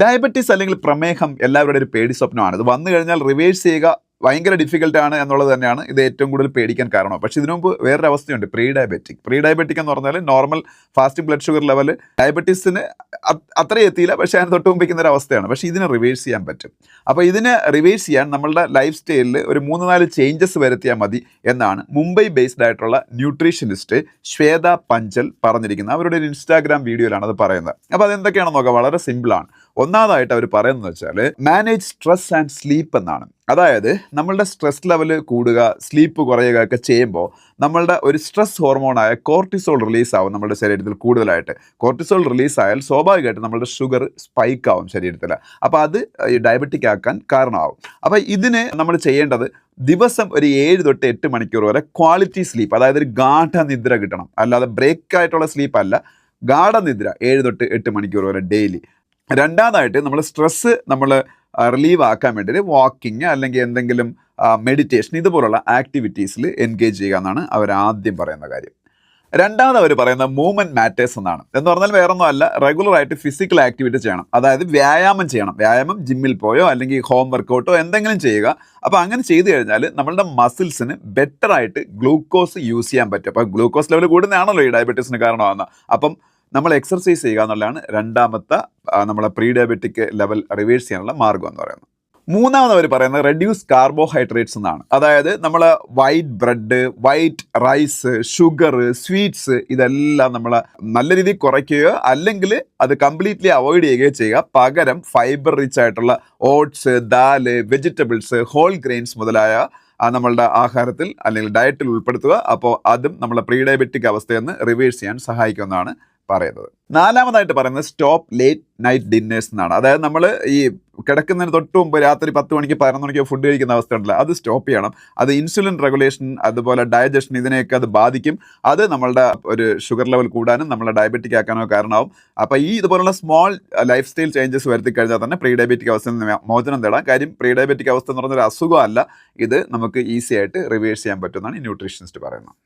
Diabetes അല്ലെങ്കിൽ പ്രമേഹം എല്ലാവരുടെ ഒരു പേടി സ്വപ്നമാണ്. ഇത് വന്നു കഴിഞ്ഞാൽ റിവേഴ്സ് ചെയ്യുക ഭയങ്കര ഡിഫിക്കൽട്ട് ആണ് എന്നുള്ളത് തന്നെയാണ് ഇത് ഏറ്റവും കൂടുതൽ പേടിക്കാൻ കാരണം പക്ഷേ ഇതിനു മുമ്പ് വേറൊരു അവസ്ഥയുണ്ട് പ്രീ ഡയബറ്റിക് പ്രീ ഡയബറ്റിക് എന്ന് പറഞ്ഞാൽ normal fasting blood sugar level ഡയബറ്റീസിന് അത്ര എത്തിയില്ല. പക്ഷേ അതിന് തൊട്ട് മുമ്പിക്കുന്ന ഒരു അവസ്ഥയാണ് പക്ഷേ ഇതിനെ റിവേഴ്സ് ചെയ്യാൻ പറ്റും. അപ്പോൾ ഇതിനെ റിവേഴ്സ് ചെയ്യാൻ നമ്മളുടെ ലൈഫ് സ്റ്റൈലിൽ ഒരു മൂന്ന് നാല് ചേഞ്ചസ് വരുത്തിയാൽ മതി എന്നാണ് മുംബൈ ബേസ്ഡ് ആയിട്ടുള്ള ന്യൂട്രീഷനിസ്റ്റ് ശ്വേത പഞ്ചൽ പറഞ്ഞിരിക്കുന്നത്. അവരുടെ ഒരു ഇൻസ്റ്റാഗ്രാം വീഡിയോയിലാണ് അത് പറയുന്നത്. അപ്പോൾ അതെന്തൊക്കെയാണെന്ന് നോക്കാം. വളരെ സിമ്പിളാണ് ഒന്നാമതായിട്ട് അവർ പറയുന്നത് വെച്ചാൽ മാനേജ് സ്ട്രെസ് ആൻഡ് സ്ലീപ്പ് എന്നാണ്. അതായത് നമ്മളുടെ സ്ട്രെസ് ലെവൽ കൂടുക സ്ലീപ്പ് കുറയുക ഒക്കെ ചെയ്യുമ്പോൾ നമ്മളുടെ ഒരു സ്ട്രെസ് ഹോർമോണായ കോർട്ടിസോൾ റിലീസ് ആവും നമ്മുടെ ശരീരത്തിൽ കൂടുതലായിട്ട്. കോർട്ടിസോൾ റിലീസ് ആയാൽ സ്വാഭാവികമായിട്ട് നമ്മുടെ ഷുഗർ സ്പൈക്ക് ആവും ശരീരത്തിൽ. അപ്പോൾ അത് ഡയബറ്റിക് ആക്കാൻ കാരണമാവും. അപ്പോൾ ഇതിന് നമ്മൾ ചെയ്യേണ്ടത് ദിവസം ഒരു ഏഴ് തൊട്ട് എട്ട് മണിക്കൂർ വരെ ക്വാളിറ്റി സ്ലീപ്പ് അതായത് ഒരു ഗാഠനിദ്ര കിട്ടണം. അല്ലാതെ ബ്രേക്ക് ആയിട്ടുള്ള സ്ലീപ്പ് അല്ല. ഗാഠനിദ്ര ഏഴ് തൊട്ട് എട്ട് മണിക്കൂർ വരെ ഡെയിലി രണ്ടാമതായിട്ട് നമ്മൾ സ്ട്രെസ്സ് നമ്മൾ റിലീവ് ആക്കാൻ വേണ്ടിയിട്ട് വാക്കിങ് അല്ലെങ്കിൽ എന്തെങ്കിലും മെഡിറ്റേഷൻ ഇതുപോലുള്ള ആക്ടിവിറ്റീസിൽ എൻഗേജ് ചെയ്യുക എന്നാണ് അവർ ആദ്യം പറയുന്ന കാര്യം. രണ്ടാമത് അവർ പറയുന്ന മൂവ്മെന്റ് മാറ്റേഴ്സ് എന്നാണ്. എന്ന് പറഞ്ഞാൽ വേറൊന്നും അല്ല റെഗുലർ ആയിട്ട് ഫിസിക്കൽ ആക്ടിവിറ്റി ചെയ്യണം. അതായത് വ്യായാമം ചെയ്യണം. വ്യായാമം ജിമ്മിൽ പോയോ അല്ലെങ്കിൽ ഹോം വർക്കൗട്ടോ എന്തെങ്കിലും ചെയ്യുക. അപ്പോൾ അങ്ങനെ ചെയ്തു കഴിഞ്ഞാൽ നമ്മളുടെ മസിൽസിന് ബെറ്റർ ആയിട്ട് ഗ്ലൂക്കോസ് യൂസ് ചെയ്യാൻ പറ്റും. അപ്പോൾ ഗ്ലൂക്കോസ് ലെവൽ കൂടുന്നതാണല്ലോ ഈ ഡയബറ്റീസിന് കാരണമാകുന്നത് അപ്പം നമ്മൾ എക്സർസൈസ് ചെയ്യുക എന്നുള്ളതാണ് രണ്ടാമത്തെ നമ്മളെ പ്രീ ഡയബറ്റിക് ലെവൽ റിവേഴ്സ് ചെയ്യാനുള്ള മാർഗം എന്ന് പറയുന്നത്. മൂന്നാമത് അവർ പറയുന്നത് റെഡ്യൂസ് കാർബോഹൈഡ്രേറ്റ്സ് എന്നാണ്. അതായത് നമ്മൾ white bread white rice sugar sweets ഇതെല്ലാം നമ്മൾ നല്ല രീതിയിൽ കുറയ്ക്കുകയോ അല്ലെങ്കിൽ അത് കംപ്ലീറ്റ്ലി അവോയ്ഡ് ചെയ്യുകയോ ചെയ്യുക. പകരം ഫൈബർ റിച്ച് ആയിട്ടുള്ള oats dal vegetables whole grains മുതലായ നമ്മളുടെ ആഹാരത്തിൽ അല്ലെങ്കിൽ ഡയറ്റിൽ ഉൾപ്പെടുത്തുക. അപ്പോൾ അതും നമ്മളെ പ്രീ ഡയബറ്റിക് അവസ്ഥയെന്ന് റിവേഴ്സ് ചെയ്യാൻ സഹായിക്കുമെന്നാണ് പറയുന്നത്. നാലാമതായിട്ട് പറയുന്നത് സ്റ്റോപ്പ് ലേറ്റ് നൈറ്റ് ഡിന്നേഴ്സ് എന്നാണ്. അതായത് നമ്മൾ ഈ കിടക്കുന്നതിന് തൊട്ട് മുമ്പ് രാത്രി പത്ത് മണിക്ക് പതിനൊന്ന് മണിക്ക് ഫുഡ് കഴിക്കുന്ന അവസ്ഥ ഉണ്ടല്ലോ അത് സ്റ്റോപ്പ് ചെയ്യണം. അത് ഇൻസുലിൻ റെഗുലേഷൻ അതുപോലെ ഡയജഷൻ ഇതിനെയൊക്കെ അത് ബാധിക്കും. അത് നമ്മളുടെ ഒരു ഷുഗർ ലെവൽ കൂടാനും നമ്മളെ ഡയബറ്റിക് ആക്കാനോ കാരണമാവും. അപ്പോൾ ഈ ഇതുപോലുള്ള സ്മോൾ ലൈഫ് സ്റ്റൈൽ ചേഞ്ചസ് വരുത്തി കഴിഞ്ഞാൽ തന്നെ പ്രീ ഡയബറ്റിക് അവസ്ഥയിൽ നിന്ന് മോചനം നേടാം. കാര്യം പ്രീ ഡയബറ്റിക് അവസ്ഥ എന്ന് പറഞ്ഞൊരു അസുഖമല്ല. ഇത് നമുക്ക് ഈസി ആയിട്ട് റിവേഴ്സ് ചെയ്യാൻ പറ്റുമെന്നാണ് ന്യൂട്രീഷനിസ്റ്റ് പറയുന്നത്.